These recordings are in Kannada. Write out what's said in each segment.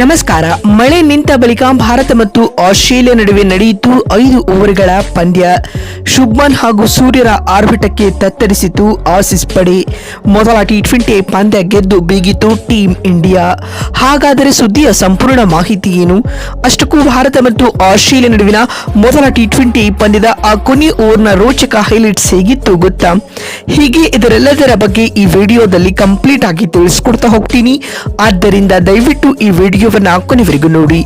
ನಮಸ್ಕಾರ. ಮಳೆ ನಿಂತ ಬಳಿಕ ಭಾರತ ಮತ್ತು ಆಸ್ಟ್ರೇಲಿಯಾ ನಡುವೆ ನಡೆಯಿತು ಐದು ಓವರ್ಗಳ ಪಂದ್ಯ. ಶುಭ್ಮನ್ ಹಾಗೂ ಸೂರ್ಯರ ಆರ್ಬಿಟಕ್ಕೆ ತತ್ತರಿಸಿತು ಆಸಿಸ್ ಪಡೆ. ಮೊದಲ ಟಿ ಟ್ವೆಂಟಿ ಪಂದ್ಯ ಗೆದ್ದು ಬೀಗಿತು ಟೀಂ ಇಂಡಿಯಾ ಹಾಗಾದರೆ ಸುದ್ದಿಯ ಸಂಪೂರ್ಣ ಮಾಹಿತಿ ಏನು? ಅಷ್ಟಕ್ಕೂ ಭಾರತ ಮತ್ತು ಆಸ್ಟ್ರೇಲಿಯಾ ನಡುವಿನ ಮೊದಲ ಟಿ ಟ್ವೆಂಟಿ ಪಂದ್ಯದ ಆ ಕೊನೆ ಓವರ್ನ ರೋಚಕ ಹೈಲೈಟ್ಸ್ ಹೇಗಿತ್ತು ಗೊತ್ತಾ? ಹೀಗೆ ಇದರೆಲ್ಲದರ ಬಗ್ಗೆ ಈ ವಿಡಿಯೋದಲ್ಲಿ ಕಂಪ್ಲೀಟ್ ಆಗಿ ತಿಳಿಸ್ಕೊಡ್ತಾ ಹೋಗ್ತೀನಿ. ಆದ್ದರಿಂದ ದಯವಿಟ್ಟು ಈ ವಿಡಿಯೋವನ್ನು ಕೊನೆವರೆಗೂ ನೋಡಿ.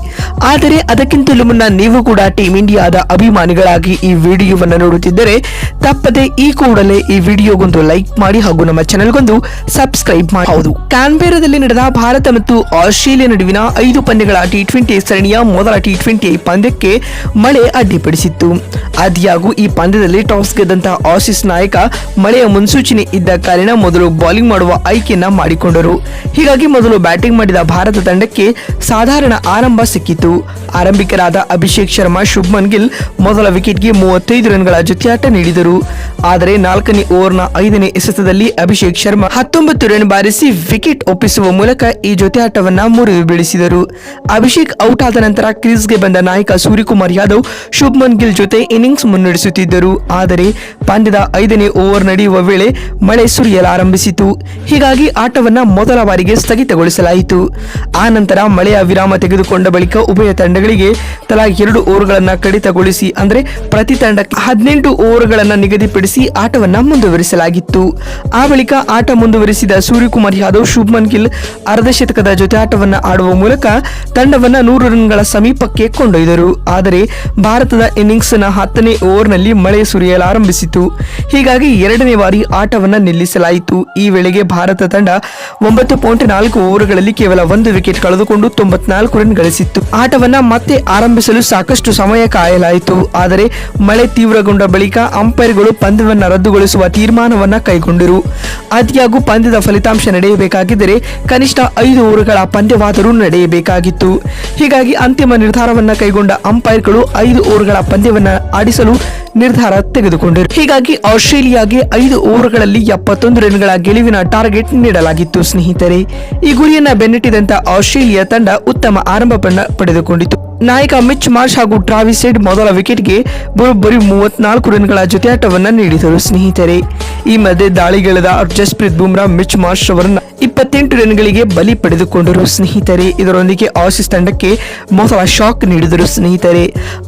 ಆದರೆ ಅದಕ್ಕಿಂತಲೂ ಮುನ್ನ ನೀವು ಕೂಡ ಟೀಂ ಇಂಡಿಯಾದ ಅಭಿಮಾನಿಗಳಾಗಿ ಈ ವಿಡಿಯೋವನ್ನ ನೋಡುತ್ತಿದ್ದರೆ ತಪ್ಪದೆ ಈ ಕೂಡಲೇ ಈ ವಿಡಿಯೋಗೊಂದು ಲೈಕ್ ಮಾಡಿ ಹಾಗೂ ನಮ್ಮ ಚಾನೆಲ್ಗೊಂದು ಸಬ್ಸ್ಕ್ರೈಬ್ ಮಾಡಿ. ಹೌದು. ಕ್ಯಾನ್ಬೇರಾದಲ್ಲಿ ನಡೆದ ಭಾರತ ಮತ್ತು ಆಸ್ಟ್ರೇಲಿಯಾ ನಡುವಿನ ಐದು ಪಂದ್ಯಗಳ ಟಿ ಟ್ವೆಂಟಿ ಸರಣಿಯ ಮೊದಲ ಟಿ ಟ್ವೆಂಟಿ ಪಂದ್ಯಕ್ಕೆ ಮಳೆ ಅಡ್ಡಿಪಡಿಸಿತ್ತು. ಆದಿಯಾಗೂ ಈ ಪಂದ್ಯದಲ್ಲಿ ಟಾಸ್ ಗೆದ್ದಂತಹ ಆಸೀಸ್ ನಾಯಕ ಮಳೆಯ ಮುನ್ಸೂಚನೆ ಇದ್ದ ಕಾರಣ ಮೊದಲು ಬೌಲಿಂಗ್ ಮಾಡುವ ಆಯ್ಕೆಯನ್ನ ಮಾಡಿಕೊಂಡರು. ಹೀಗಾಗಿ ಮೊದಲು ಬ್ಯಾಟಿಂಗ್ ಮಾಡಿದ ಭಾರತ ತಂಡಕ್ಕೆ ಸಾಧಾರಣ ಆರಂಭ ಸಿಕ್ಕಿತು. ಆರಂಭಿಕರಾದ ಅಭಿಷೇಕ್ ಶರ್ಮಾ, ಶುಭ್ಮನ್ ಗಿಲ್ ಮೊದಲ ವಿಕೆಟ್ಗೆ ಮೂವತ್ತೈದು ರನ್ಗಳ ಜೊತೆಯಾಟ ನೀಡಿದರು. ಆದರೆ ನಾಲ್ಕನೇ ಓವರ್ನ ಐದನೇ ಎಸೆತದಲ್ಲಿ ಅಭಿಷೇಕ್ ಶರ್ಮಾ ಹತ್ತೊಂಬತ್ತು ರನ್ ಬಾರಿಸಿ ವಿಕೆಟ್ ಒಪ್ಪಿಸುವ ಮೂಲಕ ಈ ಜೊತೆಯಾಟವನ್ನ ಮುರಿದು ಬೀಳಿಸಿದರು. ಅಭಿಷೇಕ್ ಔಟ್ ಆದ ನಂತರ ಕ್ರೀಸ್ಗೆ ಬಂದ ನಾಯಕ ಸೂರ್ಯಕುಮಾರ್ ಯಾದವ್ ಶುಭ್ಮನ್ ಗಿಲ್ ಜೊತೆ ಇನ್ನಿಂಗ್ಸ್ ಮುನ್ನಡೆಸುತ್ತಿದ್ದರು. ಆದರೆ ಪಂದ್ಯದ ಐದನೇ ಓವರ್ ನಡೆಯುವ ವೇಳೆ ಮಳೆ ಸುರಿಯಲಾರಂಭಿಸಿತು ಹೀಗಾಗಿ ಆಟವನ್ನ ಮೊದಲ ಬಾರಿಗೆ ಸ್ಥಗಿತಗೊಳಿಸಲಾಯಿತು. ಆ ನಂತರ ಮಳೆಯ ವಿರಾಮ ತೆಗೆದುಕೊಂಡ ಬಳಿಕ ಉಭಯ ತಂಡಗಳಿಗೆ ತಲಾ ಎರಡು ಓವರ್ಗಳನ್ನು ಕಡಿತಗೊಳಿಸಿ, ಅಂದರೆ ಪ್ರತಿ ತಂಡಕ್ಕೆ ಹದಿನೆಂಟು ಓವರ್ಗಳನ್ನು ನಿಗದಿಪಡಿಸಿ ಆಟವನ್ನ ಮುಂದುವರಿಸಲಾಗಿತ್ತು. ಆ ಬಳಿಕ ಆಟ ಮುಂದುವರಿಸಿದ ಸೂರ್ಯಕುಮಾರ್ ಯಾದವ್, ಶುಭ್ಮನ್ ಗಿಲ್ ಅರ್ಧ ಶತಕದ ಜೊತೆ ಆಟವನ್ನ ಆಡುವ ಮೂಲಕ ತಂಡವನ್ನ ನೂರು ರನ್ಗಳ ಸಮೀಪಕ್ಕೆ ಕೊಂಡೊಯ್ದರು. ಆದರೆ ಭಾರತದ ಇನ್ನಿಂಗ್ಸ್ನ ಹತ್ತನೇ ಓವರ್ನಲ್ಲಿ ಮಳೆ ಸುರಿಯಲಾರಂಭಿಸಿತು. ಹೀಗಾಗಿ ಎರಡನೇ ಬಾರಿ ಆಟವನ್ನ ನಿಲ್ಲಿಸಲಾಯಿತು. ಈ ವೇಳೆಗೆ ಭಾರತ ತಂಡ ಒಂಬತ್ತು ಪಾಯಿಂಟ್ ನಾಲ್ಕು ಓವರ್ಗಳಲ್ಲಿ ಕೇವಲ ಒಂದು ವಿಕೆಟ್ ಕಳೆದುಕೊಂಡು ತೊಂಬತ್ನಾಲ್ಕು ರನ್ ಗಳಿಸಿತ್ತು. ಆಟವನ್ನ ಮತ್ತೆ ಆರಂಭಿಸಲು ಸಾಕಷ್ಟು ಸಮಯ ಕಾಯಲಾಯಿತು. ಆದರೆ ಮಳೆ ತೀವ್ರಗೊಂಡ ಬಳಿಕ ಅಂಪೈರ್ಗಳು ಪಂದ್ಯವನ್ನು ರದ್ದುಗೊಳಿಸುವ ತೀರ್ಮಾನವನ್ನು ಕೈಗೊಂಡರು. ಆದಿಯಾಗೂ ಪಂದ್ಯದ ಫಲಿತಾಂಶ ನಡೆಯಬೇಕಾಗಿದ್ದರೆ ಕನಿಷ್ಠ ಐದು ಓವರ್ಗಳ ಪಂದ್ಯವಾದರೂ ನಡೆಯಬೇಕಾಗಿತ್ತು. ಹೀಗಾಗಿ ಅಂತಿಮ ನಿರ್ಧಾರವನ್ನು ಕೈಗೊಂಡ ಅಂಪೈರ್ಗಳು ಐದು ಓವರ್ಗಳ ಪಂದ್ಯವನ್ನು ಆಡಿಸಲು ನಿರ್ಧಾರ ತೆಗೆದುಕೊಂಡರು. ಹೀಗಾಗಿ ಆಸ್ಟ್ರೇಲಿಯಾಗೆ ಐದು ಓವರ್ಗಳಲ್ಲಿ ಎಪ್ಪತ್ತೊಂದು ರನ್ಗಳ ಗೆಲುವಿನ ಟಾರ್ಗೆಟ್ ನೀಡಲಾಗಿತ್ತು. ಸ್ನೇಹಿತರೆ, ಈ ಗುರಿಯನ್ನ ಬೆನ್ನಟ್ಟಿದಂತ ಆಸ್ಟ್ರೇಲಿಯಾ ತಂಡ ಉತ್ತಮ ಆರಂಭ ಪಡೆದುಕೊಂಡಿತು. ನಾಯಕ ಮಿಚ್ ಮಾರ್ಷ್ ಹಾಗೂ ಟ್ರಾವಿಸೆಡ್ ಮೊದಲ ವಿಕೆಟ್ಗೆ ಬರೋಬ್ಬರಿ ಮೂವತ್ನಾಲ್ಕು ರನ್ಗಳ ಜೊತೆಯಾಟವನ್ನ ನೀಡಿದರು. ಸ್ನೇಹಿತರೆ ಈ ಮಧ್ಯೆ ದಾಳಿಗಳದ ಜಸ್ಪ್ರೀತ್ ಬುಮ್ರಾ, ಮಿಚ್ ಮಾರ್ಷ್ ಅವರನ್ನ ಇಪ್ಪತ್ತೆಂಟು ರನ್ಗಳಿಗೆ ಬಲಿ ಪಡೆದುಕೊಂಡರು. ಸ್ನೇಹಿತರೆ, ಇದರೊಂದಿಗೆ ಆಸಿಸ್ ತಂಡಕ್ಕೆ ಮೊದಲ ಶಾಕ್ ನೀಡಿದರು. ಸ್ನೇಹಿತರೆ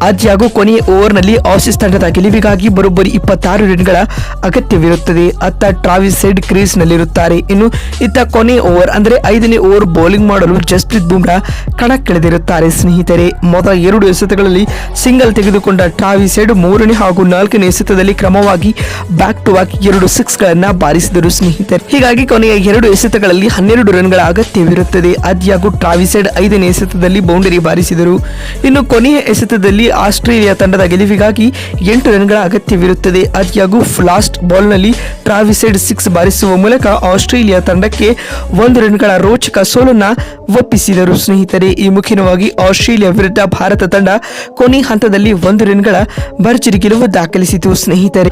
ಆದ್ಯಾಗೂ ಕೊನೆಯ ಓವರ್ನಲ್ಲಿ ಆಸಿಸ್ ತಂಡದ ಗೆಲುವಿಗಾಗಿ ಬರೋಬ್ಬರಿ ಇಪ್ಪತ್ತಾರು ರನ್ಗಳ ಅಗತ್ಯವಿರುತ್ತದೆ. ಅತ್ತ ಟ್ರಾವಿಸ್ ಹೆಡ್ ಕ್ರೀಸ್ ನಲ್ಲಿರುತ್ತಾರೆ ಇನ್ನು ಇತ್ತ ಕೊನೆಯ ಓವರ್, ಅಂದ್ರೆ ಐದನೇ ಓವರ್ ಬೌಲಿಂಗ್ ಮಾಡಲು ಜಸ್ಪ್ರೀತ್ ಬುಮ್ರಾ ಕಣಕ್ಕಿಳಿದಿರುತ್ತಾರೆ. ಸ್ನೇಹಿತರೆ, ಮೊದಲ ಎರಡು ಎಸೆತಗಳಲ್ಲಿ ಸಿಂಗಲ್ ತೆಗೆದುಕೊಂಡ ಟ್ರಾವಿಸ್ ಹೆಡ್ ಮೂರನೇ ಹಾಗೂ ನಾಲ್ಕನೇ ಎಸೆತದಲ್ಲಿ ಕ್ರಮವಾಗಿ ಬ್ಯಾಕ್ ಟು ಬ್ಯಾಕ್ ಎರಡು ಸಿಕ್ಸ್ ಗಳನ್ನ ಬಾರಿಸಿದರು ಸ್ನೇಹಿತರೆ. ಹೀಗಾಗಿ ಕೊನೆಯ ಎರಡು ಎಸೆತಗಳಲ್ಲಿ ಹನ್ನೆರಡು ರನ್ಗಳ ಅಗತ್ಯವಿರುತ್ತದೆ. ಆದ್ಯಾಗೂ ಟ್ರಾವಿಸೆಡ್ ಐದನೇ ಎಸೆತದಲ್ಲಿ ಬೌಂಡರಿ ಬಾರಿಸಿದರು. ಇನ್ನು ಕೊನೆಯ ಎಸೆತದಲ್ಲಿ ಆಸ್ಟ್ರೇಲಿಯಾ ತಂಡದ ಗೆಲುವಿಗಾಗಿ ಎಂಟು ರನ್ಗಳ ಅಗತ್ಯವಿರುತ್ತದೆ. ಆದ್ಯಾಗೂ ಲಾಸ್ಟ್ ಬಾಲ್ನಲ್ಲಿ ನಲ್ಲಿ ಟ್ರಾವಿಸೆಡ್ ಸಿಕ್ಸ್ ಬಾರಿಸುವ ಮೂಲಕ ಆಸ್ಟ್ರೇಲಿಯಾ ತಂಡಕ್ಕೆ ಒಂದು ರನ್ಗಳ ರೋಚಕ ಸೋಲನ್ನ ಒಪ್ಪಿಸಿದರು ಸ್ನೇಹಿತರೆ. ಈ ಮುಖ್ಯವಾಗಿ ಆಸ್ಟ್ರೇಲಿಯಾ ವಿರುದ್ಧ ಭಾರತ ತಂಡ ಕೊನೆ ಹಂತದಲ್ಲಿ ಒಂದು ರನ್ಗಳ ಭರ್ಜರಿ ಗೆಲುವು ದಾಖಲಿಸಿತು ಸ್ನೇಹಿತರೆ.